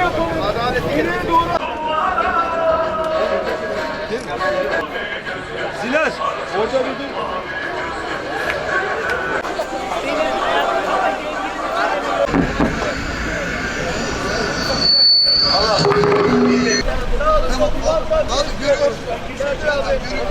yapalım. İleriye doğru. Silas. Orada bir dur. Hadi görüyoruz. oldun.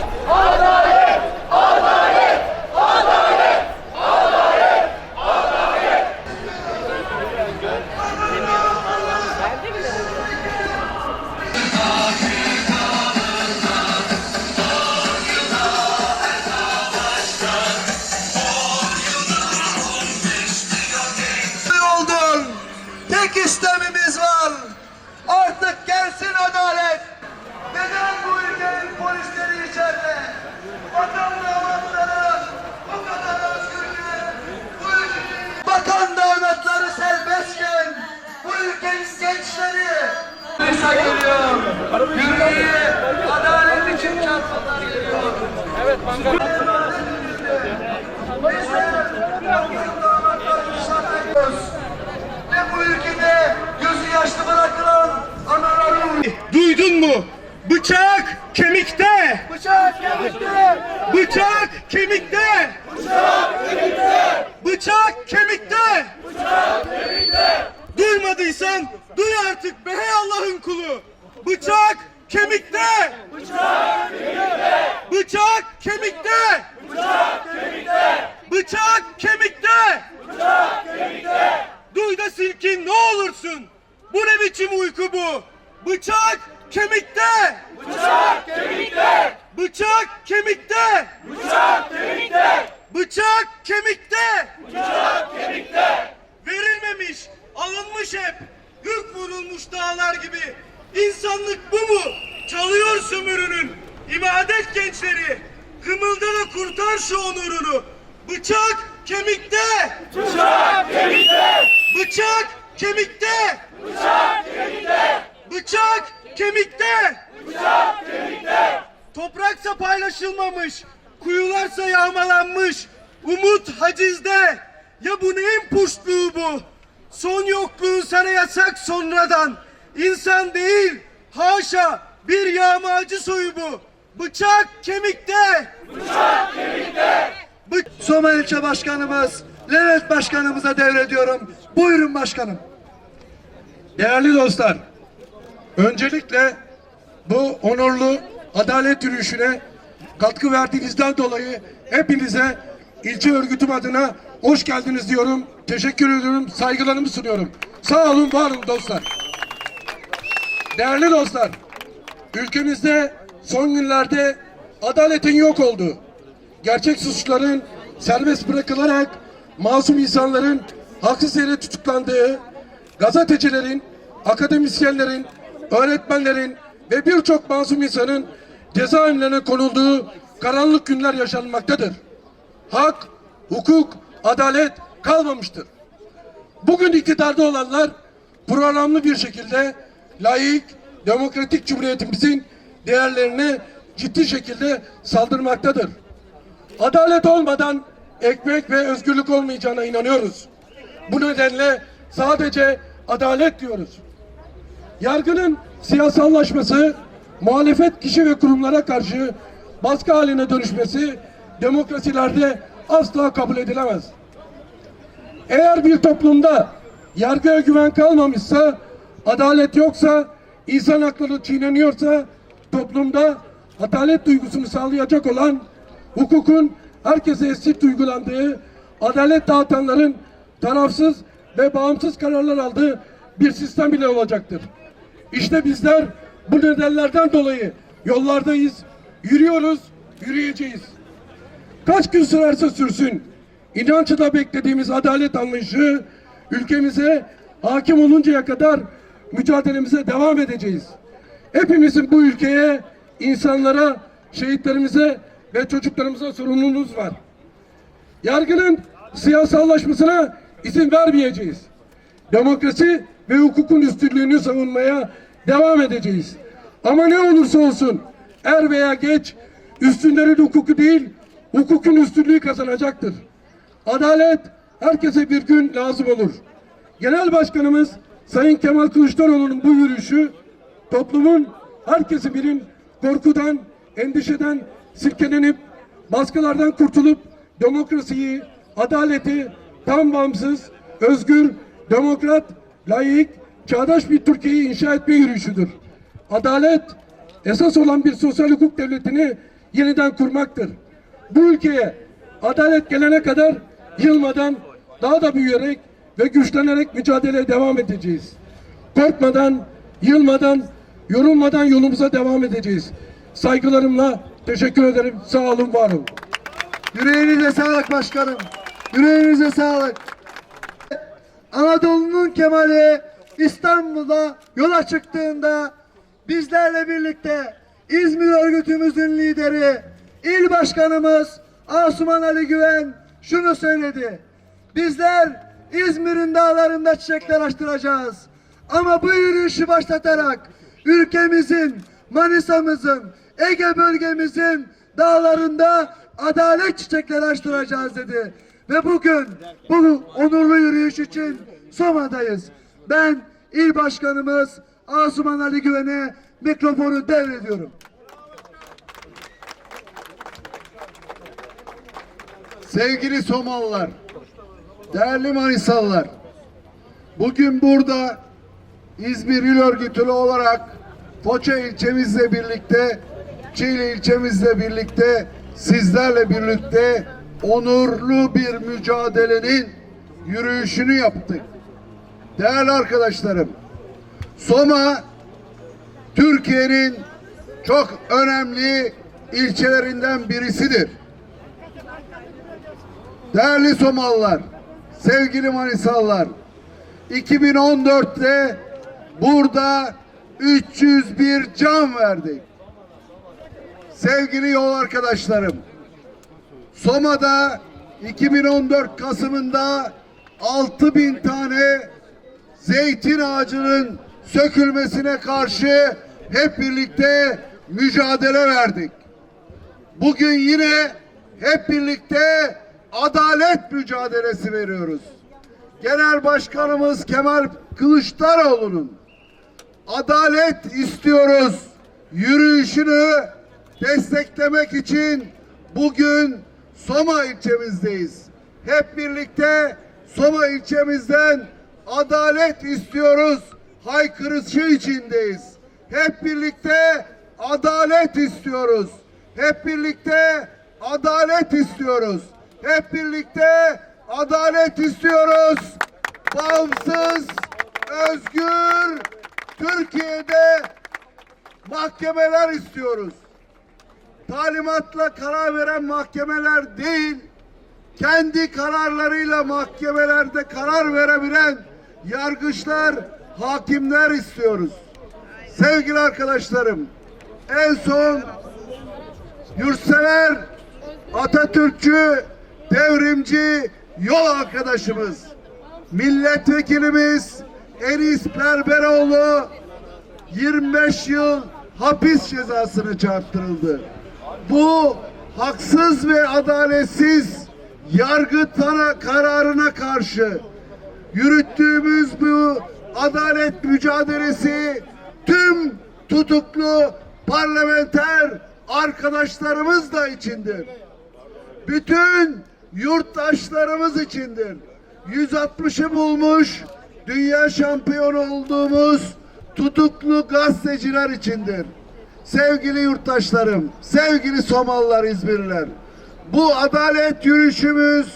Yüreği adalet için çarpmalar geliyor. Evet, ve bu ülkede gözü yaşlı bırakılan anaların Duydun mu? Bıçak kemikte. bıçak kemikte, Bıçak kemikte. Bıçak kemikte. Duymadıysan duy artık be hey Allah'ın kulu. Bıçak kemikte. Bıçak kemikte. Bıçak kemikte. Bıçak kemikte. Duy da silkin ne olursun. Bu ne biçim uyku bu? Bıçak kemikte. Bıçak kemikte. Bıçak kemikte. Bıçak kemikte. Bıçak kemikte. İnsanlık bu mu? Çalıyor sömürünün. İbadet gençleri. Kımılda da kurtar şu onurunu. Bıçak kemikte. Bıçak kemikte. Bıçak kemikte. Bıçak kemikte. Bıçak kemikte. Bıçak kemikte. Topraksa paylaşılmamış. Kuyularsa yağmalanmış. Umut hacizde. Ya bu neyin puşluğu bu? Son yokluğun sana yasak sonradan. İnsan değil, haşa bir yağmacı soyu bu. Bıçak kemikte. Bıçak kemikte. Soma ilçe başkanımız Levent başkanımıza devrediyorum. Buyurun başkanım. Değerli dostlar, öncelikle bu onurlu adalet yürüyüşüne katkı verdiğinizden dolayı hepinize ilçe örgütüm adına hoş geldiniz diyorum. Teşekkür ediyorum, saygılarımı sunuyorum. Sağ olun, var olun dostlar. Değerli dostlar, ülkemizde son günlerde adaletin yok olduğu, gerçek suçların serbest bırakılarak masum insanların haksız yere tutuklandığı, gazetecilerin, akademisyenlerin, öğretmenlerin ve birçok masum insanın cezaevlerine konulduğu karanlık günler yaşanmaktadır. Hak, hukuk, adalet kalmamıştır. Bugün iktidarda olanlar programlı bir şekilde layık, demokratik cumhuriyetimizin değerlerine ciddi şekilde saldırmaktadır. Adalet olmadan ekmek ve özgürlük olmayacağına inanıyoruz. Bu nedenle sadece adalet diyoruz. Yargının siyasallaşması, muhalefet kişi ve kurumlara karşı baskı haline dönüşmesi demokrasilerde asla kabul edilemez. Eğer bir toplumda yargıya güven kalmamışsa, adalet yoksa, insan hakları çiğneniyorsa, toplumda adalet duygusunu sağlayacak olan hukukun herkese eşit uygulandığı, adalet dağıtanların tarafsız ve bağımsız kararlar aldığı bir sistem bile olacaktır. İşte bizler bu nedenlerden dolayı yollardayız, yürüyoruz, yürüyeceğiz. Kaç gün sürerse sürsün, inançla beklediğimiz adalet anlayışı ülkemize hakim oluncaya kadar mücadelemize devam edeceğiz. Hepimizin bu ülkeye, insanlara, şehitlerimize ve çocuklarımıza sorumluluğumuz var. Yargının siyasallaşmasına izin vermeyeceğiz. Demokrasi ve hukukun üstünlüğünü savunmaya devam edeceğiz. Ama ne olursa olsun er veya geç üstünlerin hukuku değil hukukun üstünlüğü kazanacaktır. Adalet herkese bir gün lazım olur. Genel Başkanımız Sayın Kemal Kılıçdaroğlu'nun bu yürüyüşü toplumun her kesiminin korkudan, endişeden silkelenip baskılardan kurtulup demokrasiyi, adaleti, tam bağımsız, özgür, demokrat, layık, çağdaş bir Türkiye'yi inşa etme yürüyüşüdür. Adalet esas olan bir sosyal hukuk devletini yeniden kurmaktır. Bu ülkeye adalet gelene kadar yılmadan daha da büyüyerek ve güçlenerek mücadeleye devam edeceğiz. Korkmadan, yılmadan, yorulmadan yolumuza devam edeceğiz. Saygılarımla teşekkür ederim. Sağ olun, var olun. Yüreğinize sağlık başkanım. Yüreğinize sağlık. Anadolu'nun Kemal'i İstanbul'da yola çıktığında bizlerle birlikte İzmir örgütümüzün lideri, il başkanımız Asuman Ali Güven şunu söyledi. Bizler İzmir'in dağlarında çiçekler açtıracağız. Ama bu yürüyüşü başlatarak ülkemizin, Manisa'mızın, Ege bölgemizin dağlarında adalet çiçekleri açtıracağız dedi. Ve bugün bu onurlu yürüyüş için Soma'dayız. Ben il başkanımız Asuman Ali Güven'e mikrofonu devrediyorum. Sevgili Somalılar, değerli Manisalılar, bugün burada İzmir İl Örgütülü olarak Foça ilçemizle birlikte, Çiğli ilçemizle birlikte, sizlerle birlikte onurlu bir mücadelenin yürüyüşünü yaptık. Değerli arkadaşlarım, Soma Türkiye'nin çok önemli ilçelerinden birisidir. Değerli Somalılar, sevgili Manisalılar, 2014'te burada 301 can verdik. Sevgili yol arkadaşlarım, Soma'da 2014 Kasım'ında 6000 tane zeytin ağacının sökülmesine karşı hep birlikte mücadele verdik. Bugün yine hep birlikte adalet mücadelesi veriyoruz. Genel Başkanımız Kemal Kılıçdaroğlu'nun adalet istiyoruz yürüyüşünü desteklemek için bugün Soma ilçemizdeyiz. Hep birlikte Soma ilçemizden adalet istiyoruz haykırışı içindeyiz. Hep birlikte adalet istiyoruz. Hep birlikte adalet istiyoruz. Hep birlikte adalet istiyoruz. Bağımsız, özgür Türkiye'de mahkemeler istiyoruz. Talimatla karar veren mahkemeler değil, kendi kararlarıyla mahkemelerde karar verebilen yargıçlar, hakimler istiyoruz. Sevgili arkadaşlarım, en son yurtsever, Atatürkçü, devrimci yol arkadaşımız, milletvekilimiz Enis Berberoğlu 25 yıl hapis cezasını çarptırıldı. Bu haksız ve adaletsiz yargı kararına karşı yürüttüğümüz bu adalet mücadelesi tüm tutuklu parlamenter arkadaşlarımız da içindir. Bütün yurttaşlarımız içindir. 160'ı bulmuş dünya şampiyonu olduğumuz tutuklu gazeteciler içindir. Sevgili yurttaşlarım, sevgili Somalılar, İzmirliler, bu adalet yürüyüşümüz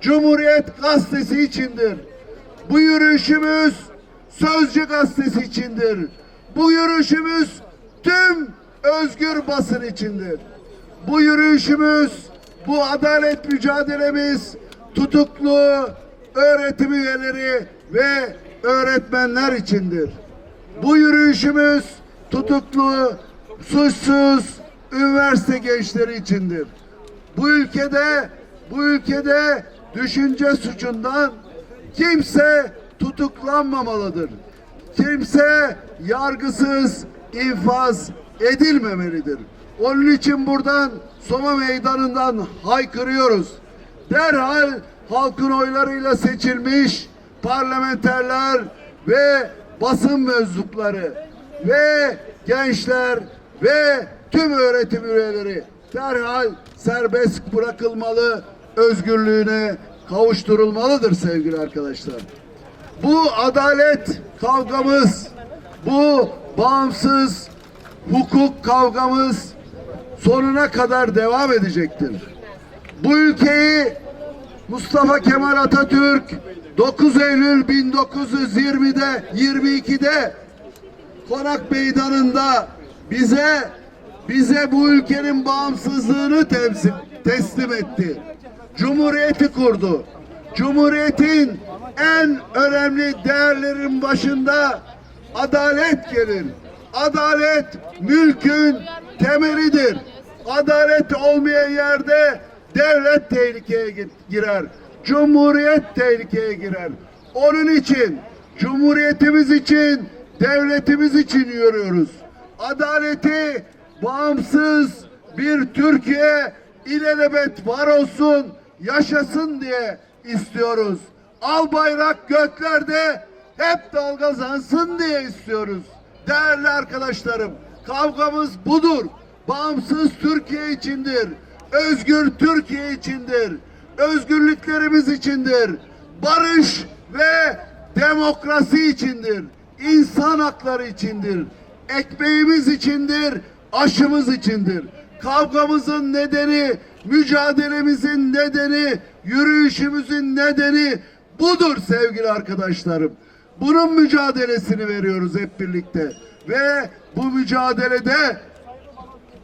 Cumhuriyet Gazetesi içindir. Bu yürüyüşümüz Sözcü Gazetesi içindir. Bu yürüyüşümüz tüm özgür basın içindir. Bu yürüyüşümüz, bu adalet mücadelemiz tutuklu öğretim üyeleri ve öğretmenler içindir. Bu yürüyüşümüz tutuklu, suçsuz üniversite gençleri içindir. Bu ülkede bu ülkede düşünce suçundan kimse tutuklanmamalıdır. Kimse yargısız infaz edilmemelidir. Onun için buradan Soma Meydanı'ndan haykırıyoruz. Derhal halkın oylarıyla seçilmiş parlamenterler ve basın mensupları ve gençler ve tüm öğretim üyeleri derhal serbest bırakılmalı, özgürlüğüne kavuşturulmalıdır sevgili arkadaşlar. Bu adalet kavgamız, bu bağımsız hukuk kavgamız sonuna kadar devam edecektir. Bu ülkeyi Mustafa Kemal Atatürk 9 Eylül 1920'de 22'de Konak Meydanı'nda bize bize bu ülkenin bağımsızlığını temsil, teslim etti. Cumhuriyeti kurdu. Cumhuriyetin en önemli değerlerin başında adalet gelir. Adalet mülkün temelidir. Adalet olmayan yerde devlet tehlikeye gi- girer. Cumhuriyet tehlikeye girer. Onun için Cumhuriyetimiz için, devletimiz için yürüyoruz. Adaleti bağımsız bir Türkiye ilelebet var olsun, yaşasın diye istiyoruz. Al bayrak göklerde hep dalgazansın diye istiyoruz. Değerli arkadaşlarım, kavgamız budur. Bağımsız Türkiye içindir. Özgür Türkiye içindir. Özgürlüklerimiz içindir. Barış ve demokrasi içindir. İnsan hakları içindir. Ekmeğimiz içindir. Aşımız içindir. Kavgamızın nedeni, mücadelemizin nedeni, yürüyüşümüzün nedeni budur sevgili arkadaşlarım. Bunun mücadelesini veriyoruz hep birlikte. Ve bu mücadelede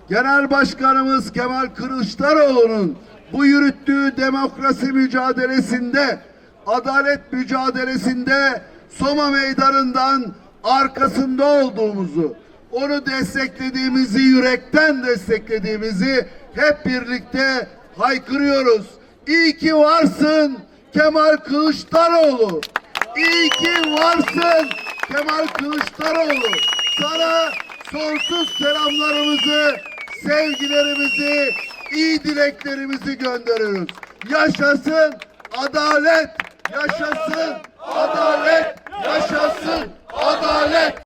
Genel Başkanımız Kemal Kılıçdaroğlu'nun bu yürüttüğü demokrasi mücadelesinde, adalet mücadelesinde Soma Meydanı'ndan arkasında olduğumuzu, onu desteklediğimizi, yürekten desteklediğimizi hep birlikte haykırıyoruz. İyi ki varsın Kemal Kılıçdaroğlu. İyi ki varsın Kemal Kılıçdaroğlu. Sana sonsuz selamlarımızı, sevgilerimizi, iyi dileklerimizi gönderiyoruz. Yaşasın adalet, yaşasın adalet, yaşasın adalet.